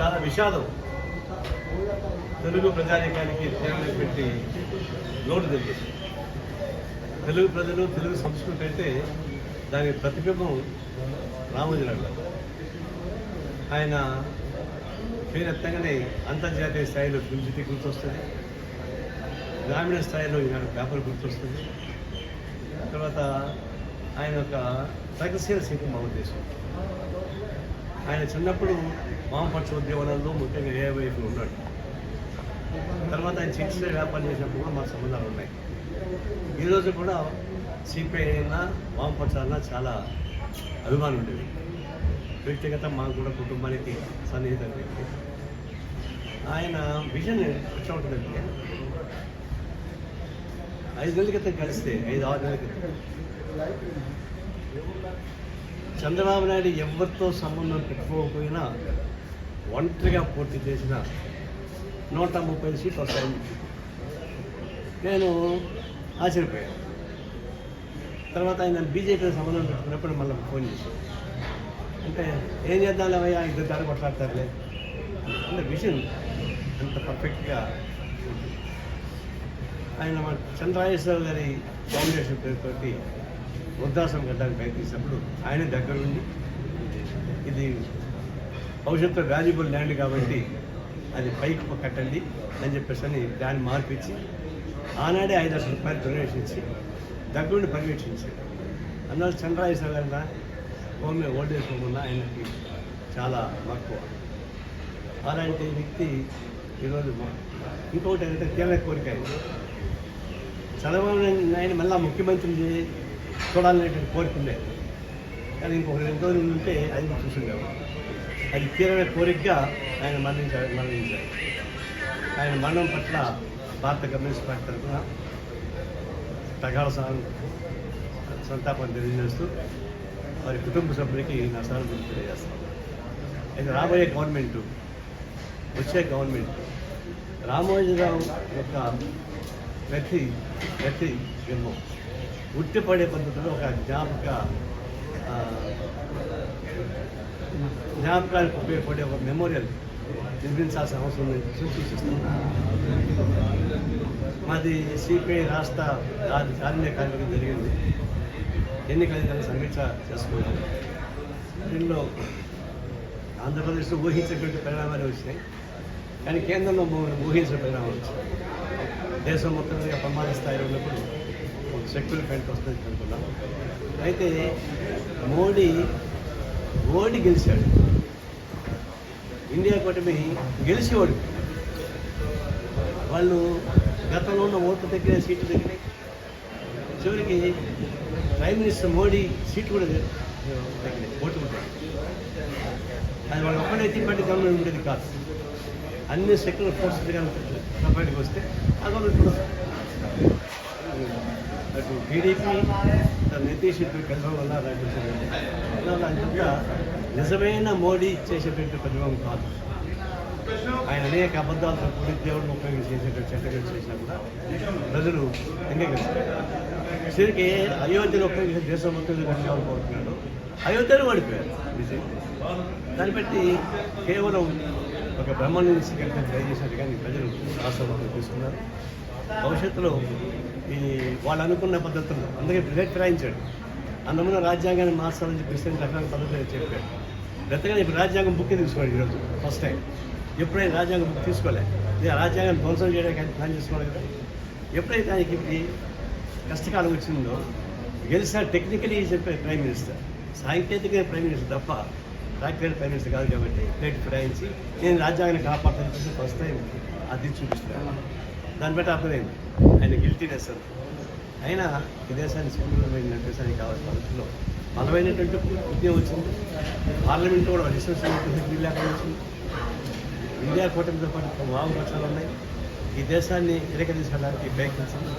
చాలా విషాదం. తెలుగు ప్రజానీకానికి తీవ్రమైన పెట్టి లోటు తెలియదు తెలుగు ప్రజలు తెలుగు సంస్కృతి అయితే దాని ప్రతిబింబం రామోజీరావు ఆయన పేరెత్తగానే అంతర్జాతీయ స్థాయిలో గురించి గుర్తొస్తుంది. గ్రామీణ స్థాయిలో ఈనాడు పేపర్ గుర్తొస్తుంది. తర్వాత ఆయన ఒక ప్రగతిశీల శిల్పం మా ఉద్దేశం ఆయన చిన్నప్పుడు వామపక్ష ఉద్యమాలలో ముఖ్యంగా ఏ వైపు ఉన్నాడు. తర్వాత ఆయన చికిత్స వ్యాపారం చేసినప్పుడు కూడా మా సంబంధాలు ఉన్నాయి. ఈరోజు కూడా సిపిఐ అయినా వామపక్షాలన్నా చాలా అభిమానం ఉండేది. వ్యక్తిగత మాకు కూడా కుటుంబానికి సన్నిహితం వ్యక్తి ఆయన విజన్ ఎట్లా ఉంటుందంటే ఐదు నెలల క్రితం కలిస్తే ఐదు ఆరు నెలల క్రితం. చంద్రబాబు నాయుడు ఎవరితో సంబంధం పెట్టుకోకపోయినా ఒంటరిగా పోటీ చేసిన నూట ముప్పై సీట్లు వస్తాయి. నేను ఆశ్చర్యపోయాను. తర్వాత ఆయన బీజేపీతో సంబంధం పెట్టుకున్నప్పుడు మళ్ళీ ఫోన్ చేశాను. అంటే ఏం చేద్దాం లేవయ్యా ఇద్దరు దారి కొట్లాడతారులే. అంటే విజన్ అంత పర్ఫెక్ట్గా ఆయన మా గారి ఫౌండేషన్ పేరుతోటి వృద్ధాశ్రమం కట్టడానికి ప్రయత్నించినప్పుడు ఆయన దగ్గరుండి ఇది భవిష్యత్తులో వాల్యుబుల్ ల్యాండ్ కాబట్టి అది పైకి కట్టండి అని చెప్పేసి అని దాన్ని మార్పిచ్చి ఆనాడే ఐదు లక్షల రూపాయలు డొనేషన్ ఇచ్చి దగ్గరుండి పర్యవేక్షించాడు అందువల్ల చంద్రాయేశ్వర గారి హోమ్ ఓల్డ్ ఏజ్ హోమ్ ఉన్న ఆయనకి చాలా మక్కువ. అలాంటి వ్యక్తి ఈరోజు ఇంకొకటి ఏంటంటే తీవ్ర కోరిక ఆయన చంద్రబాబు నాయుడు మళ్ళీ ముఖ్యమంత్రి చూడాలనేటువంటి కోరిక ఉండేది. కానీ ఇంకొక రెండు రోజులు ఉంటే అది చూసుండేవాడు అది తీరమైన కోరికగా ఆయన మరణించారు మరణించారు ఆయన మరణం పట్ల భారత కమ్యూనిస్ట్ పార్టీ తరఫున ప్రగాఢ సహనం సంతాపం తెలియజేస్తూ వారి కుటుంబ సభ్యులకి నా సానుభూతి తెలియజేస్తాను. అయితే రాబోయే గవర్నమెంట్ వచ్చే గవర్నమెంట్ రామోజీరావు యొక్క ప్రతి ప్రతి బింబం ఉట్టిపడే పద్ధతిలో ఒక జ్ఞాపక జ్ఞాపకానికి ఉపయోగపడే ఒక మెమోరియల్ నిర్మించాల్సిన అవసరం ఉందని సూచిస్తున్నాను మాది సిపిఐ రాష్ట్ర కా- కార్య కార్యక్రమం జరిగింది. ఎన్నికల సమీక్ష చేసుకున్నాను దీనిలో ఆంధ్రప్రదేశ్లో ఊహించినటువంటి పరిణామాలు వచ్చినాయి. కానీ కేంద్రంలో ఊహించిన పరిణామాలు వచ్చాయి దేశం మొత్తం ప్రమాద స్థాయిలో ఉన్నప్పుడు సెక్యులర్ ఫ్రంట్ వస్తుంది అనుకున్నాం అయితే మోడీ ఓడి గెలిచాడు. ఇండియా కూటమి గెలిచి ఓడిపోయాడు వాళ్ళు గతంలో ఉన్న ఓట్లు దగ్గర సీట్లు దగ్గర. చివరికి ప్రైమ్ మినిస్టర్ మోడీ సీట్ కూడా తగ్గినాయి ఓట్లు కూడా అది వాళ్ళు ఒక్కడే ఎత్తిపట్టి గవర్నమెంట్ ఉండేది కాదు. అన్ని సెక్యులర్ ఫోర్సెస్ కానీ బయటకు వస్తే ఆ గవర్నమెంట్ అటు టీడీపీ నితీష్ ఇటు కలవడం వల్ల అలాంటి వచ్చింది. నిజమైన మోడీ చేసేటువంటి పరిణామం కాదు ఆయన అనేక అబద్ధాలతో కూడి దేవుడిని ఉపయోగించి చేసేటువంటి చట్టం చేసినా కూడా ప్రజలు అంగీకరిస్తారు చివరికి అయోధ్యను ఉపయోగించిన దేశం మొత్తం కట్టుకోవాలనుకుంటున్నాడు అయోధ్యను ఓడిపోయారు విజయ్ దాన్ని బట్టి కేవలం ఒక బ్రహ్మ నుంచి కట్టిన ట్రై చేశారు కానీ ప్రజలు రాష్ట్రంలో తీసుకున్నారు భవిష్యత్తులో ఈ వాళ్ళు అనుకున్న పద్ధతులు అందుకే బ్లడ్ ఫిరాయించాడు అందుమున్న రాజ్యాంగాన్ని మార్చాలని చెప్పి ఇస్తే రకరకాల పద్ధతులు చెప్పాడు. గతగా ఇప్పుడు రాజ్యాంగం బుక్ తీసుకోవాలి ఈరోజు ఫస్ట్ టైం. ఎప్పుడైనా రాజ్యాంగం బుక్ తీసుకోలే. ఇది రాజ్యాంగాన్ని ధ్వంసం చేయడానికి ప్లాన్ చేసుకోవాలి కదా. ఎప్పుడైతే ఆయనకి ఇప్పుడు కష్టకాలం వచ్చిందో గెలిచిన టెక్నికలీ చెప్పే ప్రైమ్ మినిస్టర్ సాంకేతిక ప్రైమ్ మినిస్టర్ తప్ప ప్రాక్టికల్ ప్రైమ్ మినిస్టర్ కాదు కాబట్టి ప్లేట్ ఫిరాయించి నేను రాజ్యాంగాన్ని కాపాడుతాను ఫస్ట్ టైం అది చూపిస్తున్నాను దాన్ని బట్టి అర్థమైంది ఆయన గిల్టీనెస్ అని అయినా విదేశాన్ని దేశాన్ని సుందరమైన దేశానికి కావాల్సిన పరిస్థితుల్లో బలమైనటువంటి ఉద్యమం వచ్చింది. పార్లమెంట్లో కూడా రిసోర్స్ బిల్ లేకుండా వచ్చింది. ఇండియా కూటమితో పాటు వామపక్షాలు ఉన్నాయి. ఈ దేశాన్ని వెనక తీసుకెళ్ళడానికి ప్రయత్నించింది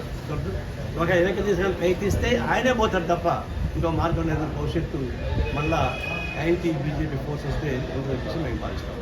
ఒక వెనక తీసుకెళ్ళి ప్రయత్నిస్తే ఆయనే పోతాడు తప్ప ఇంకో మార్గం లేదు. భవిష్యత్తు మళ్ళా యాంటీ బీజేపీ ఫోర్స్ వస్తే ఉంటుంది మేము భావిస్తాం